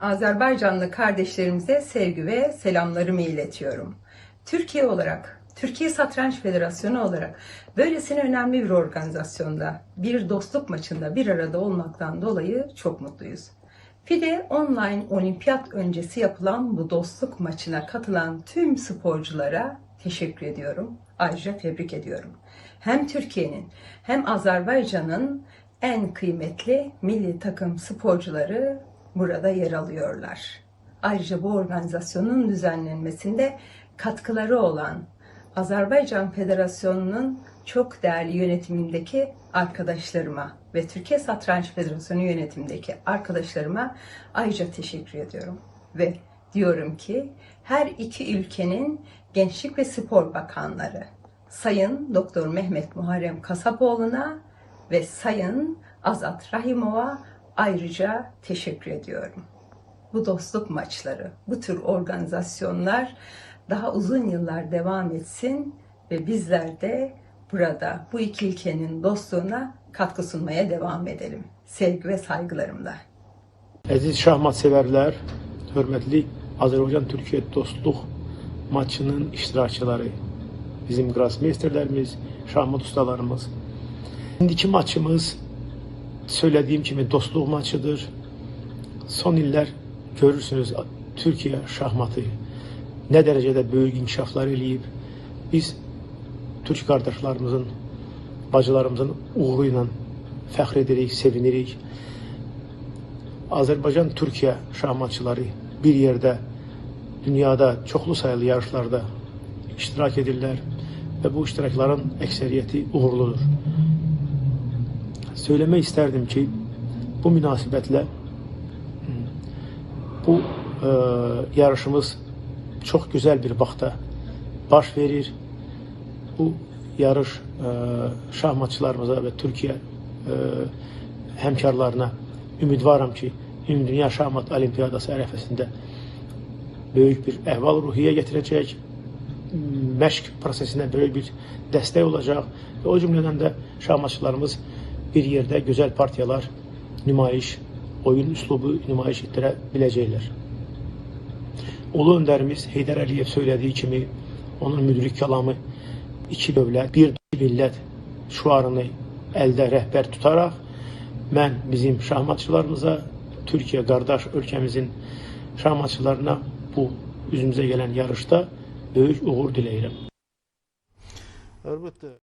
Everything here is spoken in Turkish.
Azerbaycanlı kardeşlerimize sevgi ve selamlarımı iletiyorum. Türkiye olarak, Türkiye Satranç Federasyonu olarak böylesine önemli bir organizasyonda, bir dostluk maçında bir arada olmaktan dolayı çok mutluyuz. FIDE Online Olimpiyat öncesi yapılan bu dostluk maçına katılan tüm sporculara teşekkür ediyorum. Ayrıca tebrik ediyorum. Hem Türkiye'nin hem Azerbaycan'ın en kıymetli milli takım sporcuları burada yer alıyorlar. Ayrıca bu organizasyonun düzenlenmesinde katkıları olan Azerbaycan Federasyonu'nun çok değerli yönetimindeki arkadaşlarıma ve Türkiye Satranç Federasyonu yönetimindeki arkadaşlarıma ayrıca teşekkür ediyorum. Ve diyorum ki her iki ülkenin Gençlik ve Spor Bakanları Sayın Doktor Mehmet Muharrem Kasapoğlu'na ve Sayın Azat Rahimova ayrıca teşekkür ediyorum. Bu dostluk maçları, bu tür organizasyonlar daha uzun yıllar devam etsin ve bizler de burada bu iki ülkenin dostluğuna katkı sunmaya devam edelim. Sevgi ve saygılarımla. Əziz şahmat sevərlər, hörmətli Azərbaycan-Türkiyə dostluq maçının iştirakçıları, bizim qrasmeysterlərimiz, şahmat ustalarımız. İndiki maçımız söylədiyim kimi dostluq maçıdır. Son illər görürsünüz Türkiyə şahmatı nə dərəcədə böyük inkişaflar eləyib. Biz türk qardaşlarımızın, bacılarımızın uğuru ilə fəxr edirik, sevinirik. Azərbaycan Türkiyə şahmatçıları bir yerdə dünyada çoxlu sayılı yarışlarda iştirak edirlər və bu iştirakların əksəriyyəti uğurludur. Söyləmək istərdim ki, bu münasibətlə bu e, yarışımız çox gözəl bir vaxtda baş verir. Bu yarış e, şahmatçılarımıza və Türkiyə e, həmkarlarına ümidvaram ki, Ümumdünya Şahmat Olimpiyadası ərəfəsində böyük bir əhval-ruhiyyə gətirəcək, məşq prosesinə böyük bir dəstək olacaq və o cümlədən də şahmatçılarımız bir yerdə gözəl partiyalar nümayiş, oyun üslubu nümayiş etdirə biləcəklər. Ulu öndərimiz Heydər Əliyev söylədiyi kimi onun müdrik kəlamı iki dövlət, bir millət şuarını əldə rəhbər tutaraq mən bizim şahmatçılarımıza, Türkiyə qardaş ölkəmizin şahmatçılarına bu üzümüzə gələn yarışda böyük uğur diləyirəm. Əlbəttə.